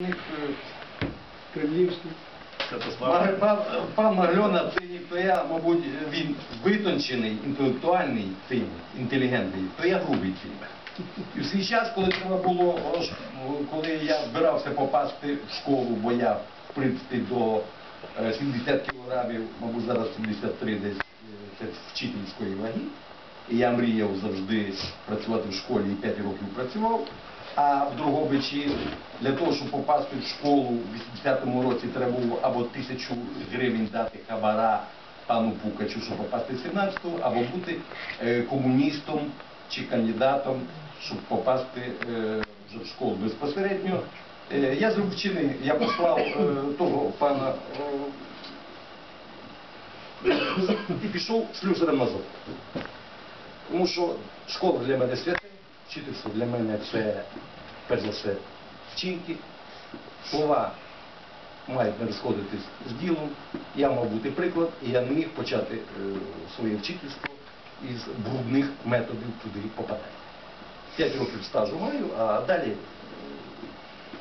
е, кремлівський. Пан, Магльона це ніхто я, мабуть, він витончений, інтелектуальний цинік, інтелігентний, то я грубий цинік. І в свій час, коли треба було, коли я збирався попасти в школу, бо я, в принципі, до е, 70 кілограмів, мабуть, зараз 73 десь, е, це вчительської ваги. І я мріяв завжди працювати в школі і 5 років працював. А в Другобичі для того, щоб попасти в школу в 80-му році, треба було або тисячу гривень дати хабара пану Пукачу, щоб попасти в 17-ту, або бути е, комуністом чи кандидатом, щоб попасти е, вже в школу безпосередньо. Е, я зробив вчений, я послав того пана і пішов слюсарем на завод. Тому що школа для мене святе, вчительство для мене це, перш за все, вчинки. Слова мають не розходитись з ділом. Я мав бути приклад, і я не міг почати е, своє вчительство із брудних методів туди попадання. П'ять років стажу маю, а далі е,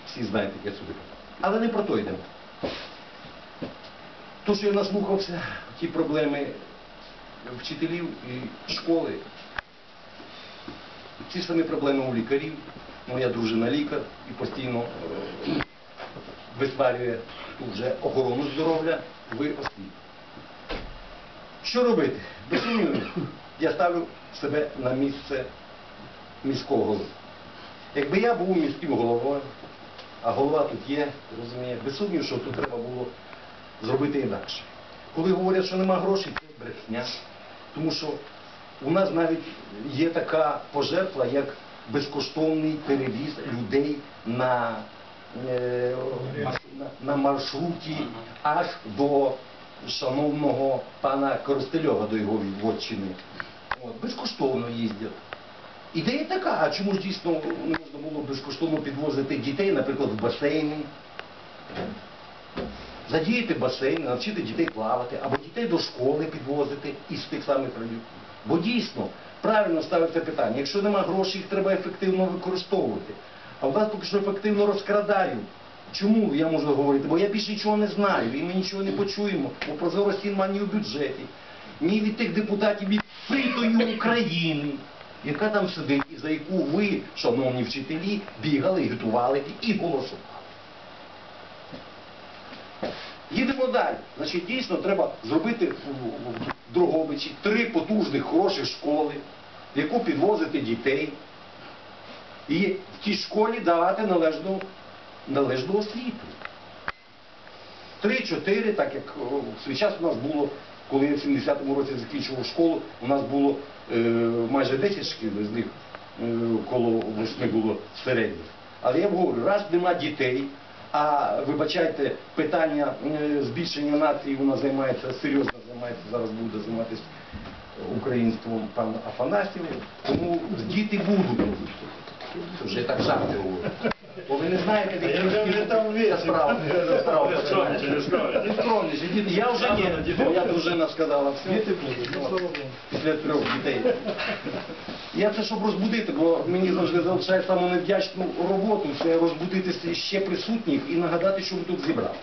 всі знають, як я сюди попав. Але не про то йдемо. То, що я наслухався, ті проблеми вчителів і школи, ж самі проблеми у лікарів. Моя дружина лікар і постійно е, витворює тут вже охорону здоров'я в освіті. Що робити? Без я ставлю себе на місце міського голови. Якби я був міським головою, а голова тут є, розуміє, без сумніву, що тут треба було зробити інакше. Коли говорять, що нема грошей, це брехня. Тому що у нас навіть є така пожертва, як безкоштовний перевіз людей на, е, на, маршруті аж до шановного пана Коростельова, до його відводчини. От, безкоштовно їздять. Ідея така, а чому ж дійсно не можна було безкоштовно підвозити дітей, наприклад, в басейни? Задіяти басейн, навчити дітей плавати, або дітей до школи підвозити із тих самих районів. Бо дійсно правильно ставиться питання, якщо нема грошей, їх треба ефективно використовувати. А в нас поки що ефективно розкрадають. Чому я можу говорити? Бо я більше нічого не знаю, і ми нічого не почуємо, бо прозорості немає ні у бюджеті, ні від тих депутатів відкритої України, яка там сидить, і за яку ви, шановні вчителі, бігали, готували і голосували. Їдемо далі. Значить, дійсно треба зробити Дрогобичі три потужних хороші школи, в яку підвозити дітей. І в тій школі давати належну, належну освіту. Три-чотири, так як в свій час у нас було, коли я в 70-му році закінчував школу, у нас було е, майже 10 шкіл, з них е, коло восьми було середніх. Але я вам говорю, раз нема дітей, а вибачайте, питання е, збільшення нації вона займається серйозно займається, зараз буде займатися українством пан Афанасьєв, тому діти будуть. Вже так жарти говорю. Бо ви не знаєте, в якій Я там справа. Я вже ні. Моя дружина сказала, все. Діти будуть, ну. Після трьох дітей. Я це щоб розбудити, бо мені завжди залишає саму невдячну роботу, це розбудити ще присутніх і нагадати, що ви тут зібрали.